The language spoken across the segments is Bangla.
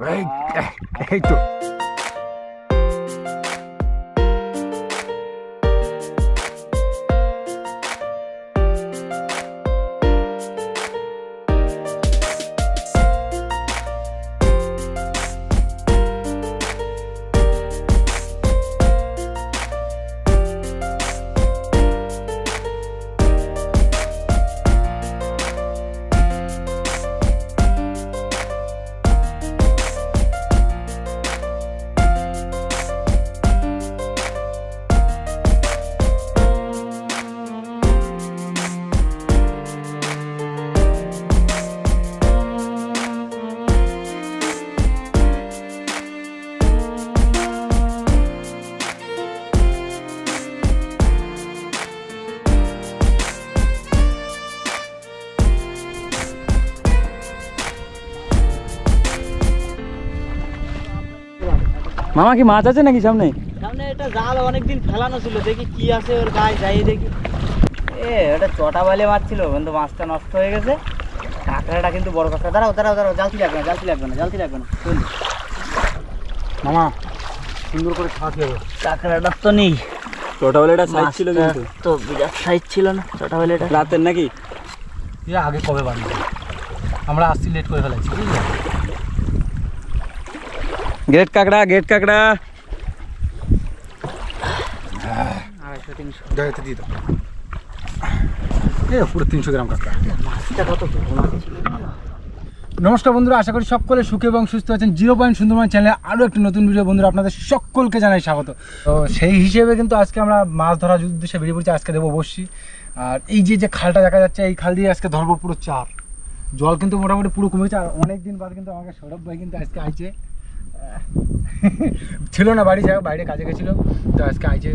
এই এই মামা কি মাছ আছে নাকি সামনে? সামনে এটা জাল অনেকদিন ফেলানো ছিল দেখি কি আছে ওর গায়ে যাই দেখি। এ ওটা চটা বালে মাছ ছিল কিন্তু মাছটা নষ্ট হয়ে গেছে। কাঁকড়াটা কিন্তু বড় কাঁকড়া। দাঁড়াও দাঁড়াও দাঁড়াও জালতি লাগবে না জালতি লাগবে না জালতি লাগবে না। চল মামা সুন্দর করে ছাঁচ দেবো কাঁকড়াটা তো নেই। ছোটবেলাটা সাইজ ছিল কিন্তু। তো বিরাট সাইজ ছিল না চটা বালেটা রাতের নাকি? এ আগে কবে বাড়ি আমরা আসছি লেট করে ফেলেছি বুঝলে? গেট কাকড়া গেট কাকড়া। পুরো তিনশো গ্রাম কাঁকড়া। নমস্কার বন্ধুরা, আশা করি সকলে সুখে এবং সুস্থ আছেন। জিরো পয়েন্ট সুন্দরবন চ্যানেলে আরও একটি নতুন ভিডিও বন্ধুরা আপনাদের সকলকে জানাই স্বাগত। তো সেই হিসেবে কিন্তু আজকে আমরা মাছ ধরার উদ্দেশ্যে বেরিয়ে পড়ছি, আজকে দেবো বসছি আর এই যে যে খালটা দেখা যাচ্ছে, এই খাল দিয়ে আজকে ধরবো পুরো চার। জল কিন্তু মোটামুটি পুরো কমেছে আর অনেক দিন বাদ কিন্তু আমাকে সৌরভ ভাই কিন্তু আজকে আইছে। ছিল না বাড়ি, যাই বাইরে কাজে গেছিল। তো আজকে আইজে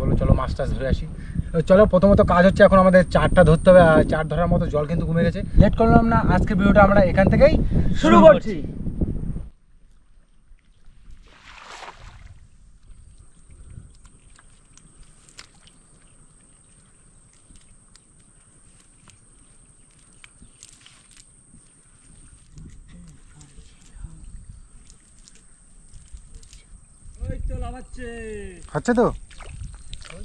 বলো চলো মাছ টাছ ধরে আসি। চলো, প্রথমত কাজ হচ্ছে এখন আমাদের চারটা ধরতে হবে, আর চার ধরার মতো জল কিন্তু কমে গেছে। লেট করলাম না, আজকে ভিডিওটা আমরা এখান থেকেই শুরু করছি। হচ্ছে তো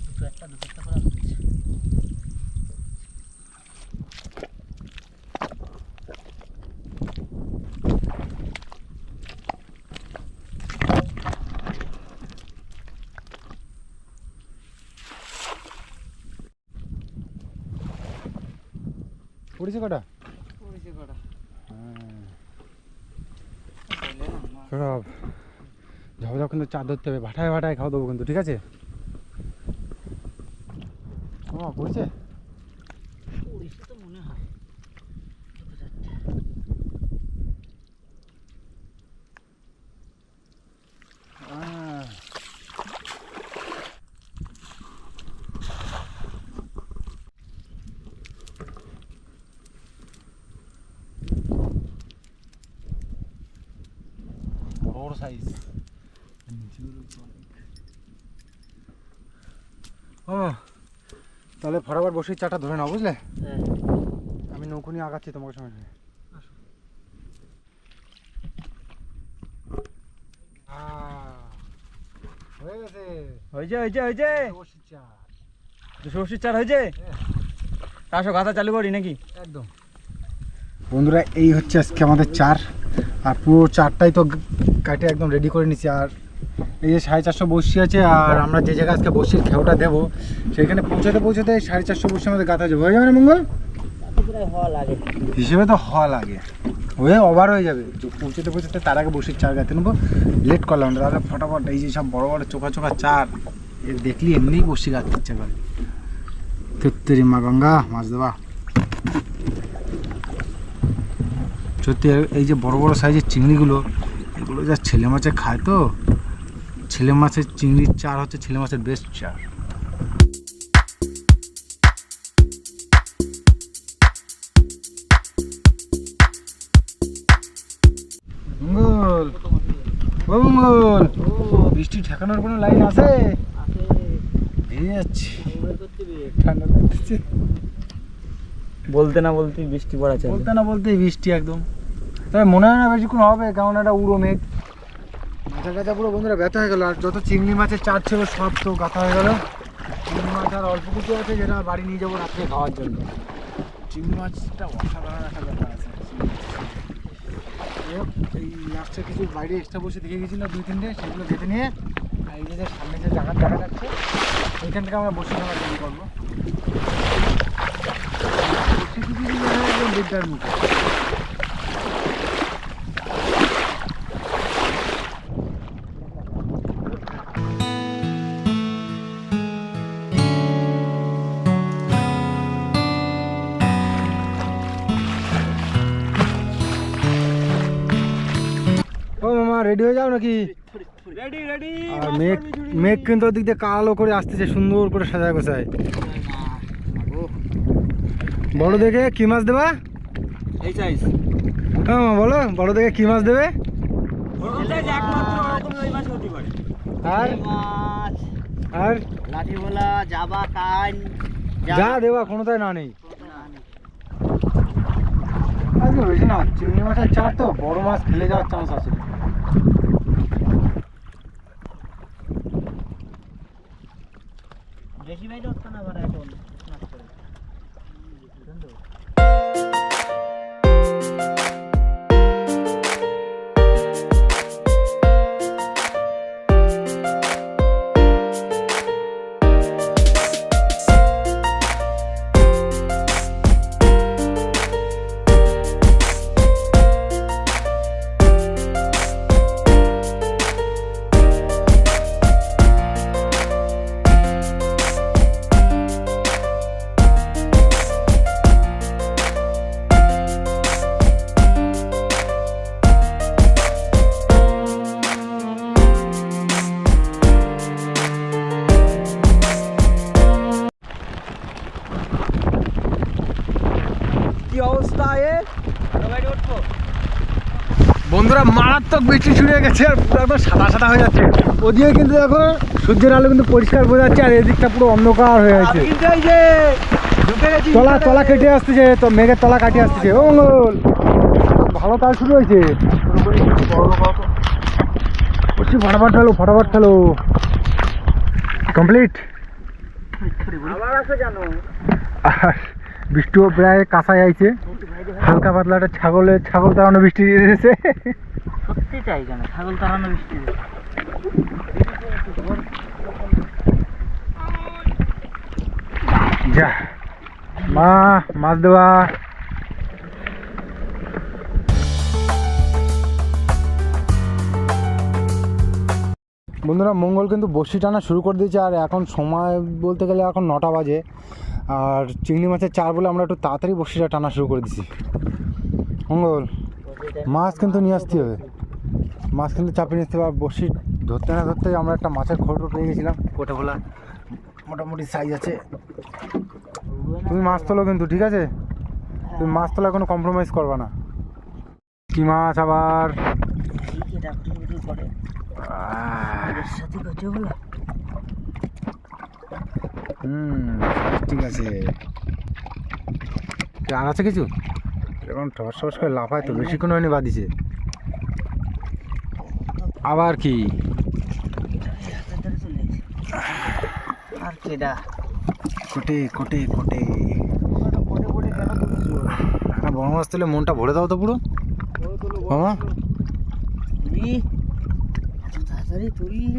দুটো একটা দুটো একটা করে হচ্ছে। পড়েছে কটা পড়েছে কটা? সৌরভ যাব যখন তো চার ধরতে হবে। ভাটায় ভাটায় খাওয়া দেবো কিন্তু, ঠিক আছে? ও বড় সাইজ ও তাহলে ফটাফট বসে চাটা ধরে নাও বুঝলে? হ্যাঁ। আমি নৌকো নিয়ে আগাচ্ছি তোমাকে আহ, হয়ে গেছে। হয়েছে হয়েছে হয়েছে। বসির চা। দুশো চার হয়েছে? গাথা চালু করি নাকি? একদম। বন্ধুরা এই হচ্ছে আজকে আমাদের চার আর পুরো চারটাই তো কাটে একদম রেডি করে নিছি আর এই যে সাড়ে চারশো বসি আছে, আর আমরা যে জায়গায় আজকে বসির খেউটা দেবো, সেখানে পৌঁছাতে পৌঁছাতে সাড়ে চারশো বসি আমাদের গাথা যাবে। হয়ে যাবে না মঙ্গল? হিসেবে তো হওয়া লাগে। হয়ে ওভার হয়ে যাবে। পৌঁছাতে পৌঁছাতে তার আগে বসির চার গাতে নেব। লেট করলাম না, তাহলে ফটাফট এই যে সব বড় বড় চোখা চোখা চার, এ দেখলি এমনিই বসি গাঁথতে ইচ্ছে করে। তেত্তেরি মা গঙ্গা, মাছ দেওয়া সত্যি, এই যে বড় বড় সাইজের চিংড়িগুলো, এগুলো যা ছেলে মাছে খায় তো ছেলে মাছের চিংড়ির চার হচ্ছে ছেলে মাছের বেস্ট চার। মঙ্গল ও মঙ্গল। বৃষ্টি ঠেকানোর কোনো লাইন আছে। ঠান্ডা লাগতেছে। বলতে না বলতে বৃষ্টি পড়া চাই বলতে না বলতে বৃষ্টি একদম। তবে মনে হয় না বেশিক্ষণ হবে কেমন একটা উড়ো মেঘ। মাথা টাথা পুরো বন্ধুরা ব্যথা হয়ে গেলো, আর যত চিংড়ি মাছের চার ছিল সব তো গাথা হয়ে গেলো। চিংড়ি মাছ আর অল্প কিছু আছে যেটা বাড়ি নিয়ে যাব রাত্রে খাওয়ার জন্য। চিংড়ি মাছটা অসাধারণ একটা ব্যাপার আছে। এই লাস্টে কিছু বাইরে এক্সট্রা বসে দেখে গেছিল দুই, তিনটে, সেগুলো কেটে নিয়ে এই যে সামনে যে জায়গা দেখা যাচ্ছে ওইখান থেকে আমরা বসে খাওয়া শুরু করব। বিদ্যার মুখে। রেডি হয়ে যাও নাকি? রেডি রেডি আর মেঘ মেঘ কিন্তু ওদিক দিয়ে কালো করে আসতেছে সুন্দর করে সাজায় গোছায়। বড় দেখে কি মাছ দেবা? হ্যাঁ বলো বড় দেখে কি মাছ দেবে? আর? মাছ। আর? লাঠি ভোলা যা দেবা কোনোটাই না নেই। আজকে বেশি না চিংড়ি মাছের চার তো বড় মাছ ফেলে যাওয়ার চান্স আছে। বেশি বাইরে হতো না আবার এখন মাছ বৃষ্টি শুরু হয়ে গেছে আর পুরো একদম সাদা সাদা হয়ে যাচ্ছে। ওদিকে কিন্তু দেখো সূর্যের আলো কিন্তু পরিষ্কার বোঝা যাচ্ছে আর এদিকটা পুরো অন্ধকার হয়ে গেছে তলা তলা কেটে আসতেছে তো মেঘের তলা কাটে আসতেছে। ও মঙ্গল ভালো কাজ শুরু হয়েছে। বলছি ফটাফট ফেলো ফটাফট ফেলো কমপ্লিট? আবার আছে কেন? আর বৃষ্টিও প্রায় কাঁচাই আইছে। হালকা পাতলা একটা ছাগলের ছাগল তাড়ানো বৃষ্টি দিয়ে দিয়েছে। সত্যি তাই কেন? ছাগল তাড়ানো বৃষ্টি যা মা মাছ দেওয়া। বন্ধুরা মঙ্গল কিন্তু বসি টানা শুরু করে দিয়েছে আর এখন সময় বলতে গেলে এখন নটা বাজে। আর চিংড়ি মাছের চার বলে আমরা একটু তাড়াতাড়ি বসিটা টানা শুরু করে দিছি। মঙ্গল মাছ কিন্তু নিয়ে আসতে হবে। মাছ কিন্তু চাপিয়ে নিয়ে আসতে হবে আর বসি ধরতে না ধরতে আমরা একটা মাছের খড় পেয়ে গেছিলাম কোটা ভোলা মোটামুটি সাইজ আছে। তুমি মাছ তোলো কিন্তু ঠিক আছে? তুমি মাছ তোলা কোনো কম্প্রোমাইজ করবা না। কি মাছ আবার করে আহ, এর সাথে কেটে বলা হুম ঠিক আছে। কি আর আছে কিছু? এরকম টস টস করে লাফায় তো বেশিক্ষণ হয়নি বাদিছে আবার কি? আর কেডা? কোটে কোটে কোটে। বড় মাছ তুলে মনটা ভরে দাও তো পুরো। মামা। তুলি তাড়াতাড়ি তুললি?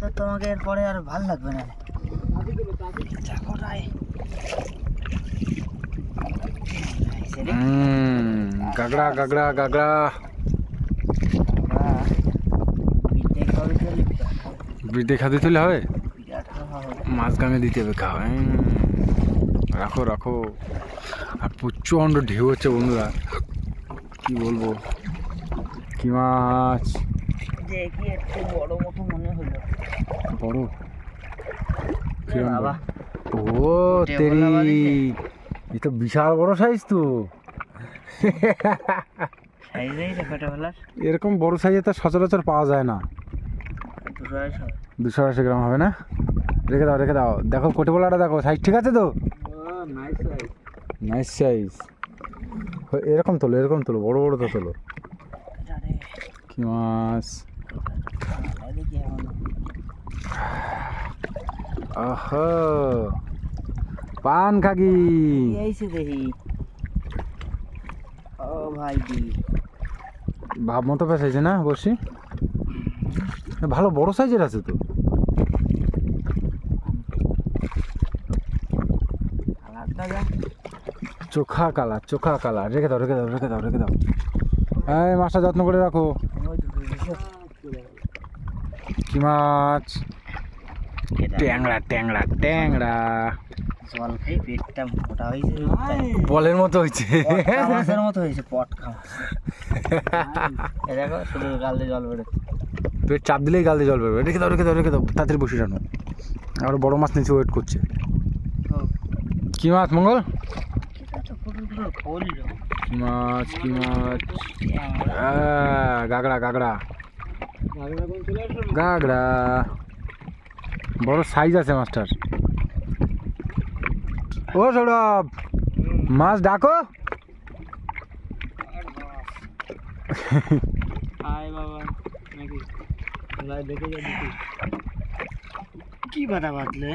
তো তোমাকে এরপরে আর ভালো লাগবে না দেখো রায় হুম গাগড়া গাগড়া গাগড়া। বিদে খাতে তুলে হবে? মাছ গাঙে দিতে হবে খাওয়া রাখো রাখো। আর প্রচণ্ড ঢেউ হচ্ছে বন্ধুরা। কি বলব? কি মাছ? বড়? মতো মনে হলো বড়? ও তেরি। বাড়িতে। এ তো বিশাল বড় সাইজ তো। এরকম বড় সাইজে তো সচরাচর পাওয়া যায় না। দুশো আড়াইশো। গ্রাম হবে না? রেখে দাও রেখে দাও। দেখো কোটে বলাটা দেখো। সাইজ ঠিক আছে তো? নাইস সাইজ এরকম তোলো এরকম তোলো। বড় বড় তো তোলো। কি মাছ। আহ। পান খাগি। এইছে দেখি। ভাই ভাব মতো পেঁচাইছে না বসি ভালো বড় সাইজের আছে তো। চোখা কালার চোখা কালার। রেখে দাও রেখে দাও রেখে দাও রেখে দাও। হ্যাঁ মাছটা যত্ন করে রাখো। কি মাছ? ট্যাংরা ট্যাংরা ট্যাংরা। জল খাই পেটটা মোটা হয়েছে। বলের মতো হয়েছে। পটকা মাছের মতো হয়েছে পটকা এ দেখো শুধু গাল দিয়ে জল বেরোচ্ছে। পেট চাপ দিলেই গাল দিয়ে জল বেরোবে। রেখে দাও রেখে দাও রেখে দাও তাড়াতাড়ি বসে জানো আর বড় মাছ নিচে ওয়েট করছে। কি মাছ মঙ্গল? মাছ কি মাছ? গাগড়া গাগড়া গাগড়া বড় সাইজ আছে মাছটার। ও সৌরভ মাছ ডাকো। আয় বাবা নাকি? লাই দেখে কি বাধা বাঁধলে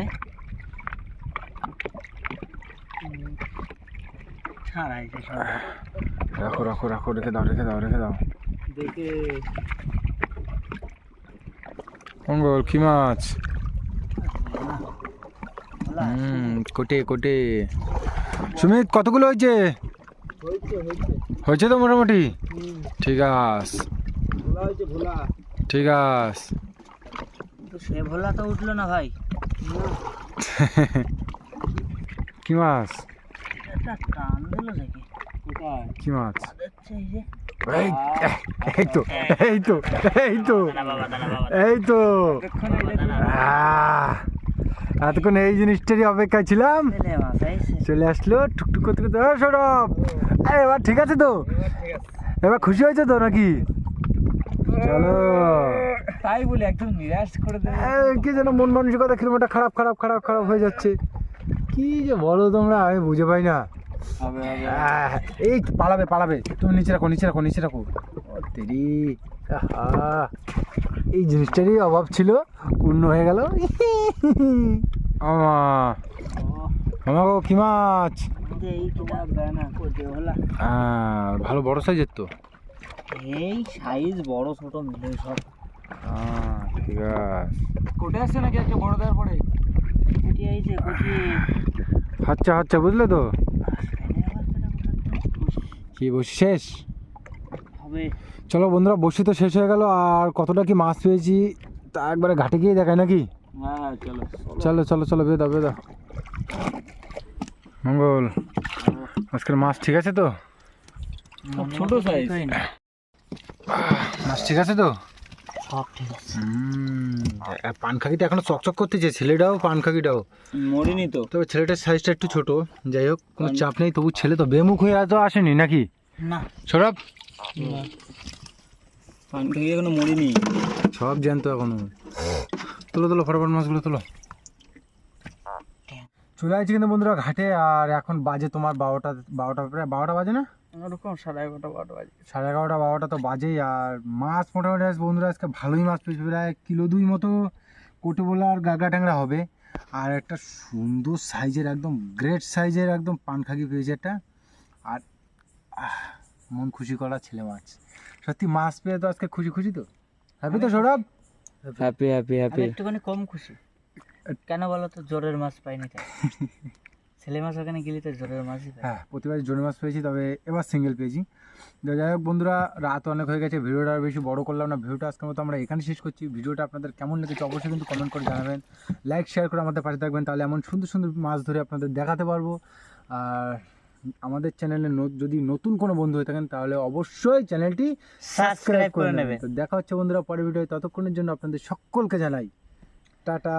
রাখো রাখো রাখো রেখে দাও রেখে দাও রেখে দাও। দেখে। মঙ্গল কি মাছ? হুম কোটে কোটে। সুমিত কতগুলো হয়েছে? হয়েছে তো মোটামুটি? ঠিক আছে ঠিক আছে সে ভোলা তো উঠল না ভাই। কি মাছ? কি মাছ? এই তো এই তো এই তো এই তো। এতক্ষণ এই জিনিসটারই অপেক্ষায় ছিলাম। চলে আসলো টুকটুক করতে করতে। সৌরভ! এবার ঠিক আছে তো? এবার খুশি হয়েছে তো নাকি? চলো। তাই বলে একদম নিরাশ করে কি যেন মন মানসিকতা কিলোমিটার খারাপ খারাপ খারাপ খারাপ হয়ে যাচ্ছে। কি যে বলো তোমরা আমি বুঝে পাই না। এই পালাবে পালাবে। তুমি নিচে রাখো নিচে রাখো নিচে রাখো। তেরি। আহা, এই জিনিসটারই অভাব ছিল পূর্ণ হয়ে গেল। আমা আমা গো কি মাছ? এই কিনা দেয় না কোটে ভোলা ভালো বড় সাইজের তো। এই সাইজ বড় ছোট মিলে সব। আহ, ঠিক আছে। কোটে আসছে নাকি একটা বড় দেওয়ার পরে? কুটি আইছে কুটি। আচ্ছা আচ্ছা বুঝলে তো? কি বসি শেষ? হবে। চলো বন্ধুরা বসি তো শেষ হয়ে গেল আর কতটা কি মাছ পেয়েছি তা একবারে ঘাটে গিয়ে দেখায় নাকি? হ্যাঁ চলো চলো। চলো চলো বেদা বেদা। মঙ্গল আজকের মাছ ঠিক আছে তো? ছোট সাইজ মাছ ঠিক আছে তো? পান খাকিটা এখনও চকচক করতেছে ছেলেটাও পান খাকিটাও মরিনি তো। তবে ছেলেটার সাইজটা একটু ছোট যাই হোক কোনো চাপ নেই তবু ছেলে তো বেমুখ হয়ে তো আসেনি নাকি? না। সৌরভ? পান খেয়ে এখনও মরিনি। সব জ্যান্ত এখনও। তোলো তোলো ফটাফট মাছগুলো তোলো। চলে আসছি কিন্তু বন্ধুরা ঘাটে আর এখন বাজে তোমার বারোটা বারোটা প্রায় বারোটা বাজে না? ওরকম সাড়ে এগারোটা বারোটা বাজে। সাড়ে এগারোটা বারোটা তো বাজেই আর মাছ মোটামুটি আজ বন্ধুরা আজকে ভালোই মাছ পেয়েছে প্রায় কিলো দুই মতো কোটে বলা আর গাগরা ট্যাংরা হবে। আর একটা সুন্দর সাইজের একদম গ্রেট সাইজের একদম পানখাকি পেয়েছে একটা। আর আহ, মন খুশি করা ছেলে মাছ সত্যি মাছ পেয়ে তো আজকে খুশি খুশি তো? হ্যাপি তো সৌরভ? হ্যাপি হ্যাপি আমি একটুখানি কম খুশি। কেন বলো তো জোরের মাছ পাইনি তাই। ছেলে মাছ ওখানে গেলে তো জোরের মাছই পাই। হ্যাঁ প্রতিবার জোরের মাছ পেয়েছি তবে এবার সিঙ্গেল পেয়েছি। যাই হোক বন্ধুরা রাত অনেক হয়ে গেছে ভিডিওটা আর বেশি বড় করলাম না। ভিডিওটা আজকের মতো আমরা এখানে শেষ করছি। ভিডিওটা আপনাদের কেমন লেগেছে অবশ্যই কিন্তু কমেন্ট করে জানাবেন। লাইক শেয়ার করে আমাদের পাশে থাকবেন তাহলে এমন সুন্দর সুন্দর মাছ ধরে আপনাদের দেখাতে পারব। আর আমাদের চ্যানেলে যদি নতুন কোনো বন্ধু হয়ে থাকেন তাহলে অবশ্যই চ্যানেলটি সাবস্ক্রাইব করে নেবেন। তো দেখা হচ্ছে বন্ধুরা পরের ভিডিও ততক্ষণের জন্য আপনাদের সকলকে জানাই টাটা।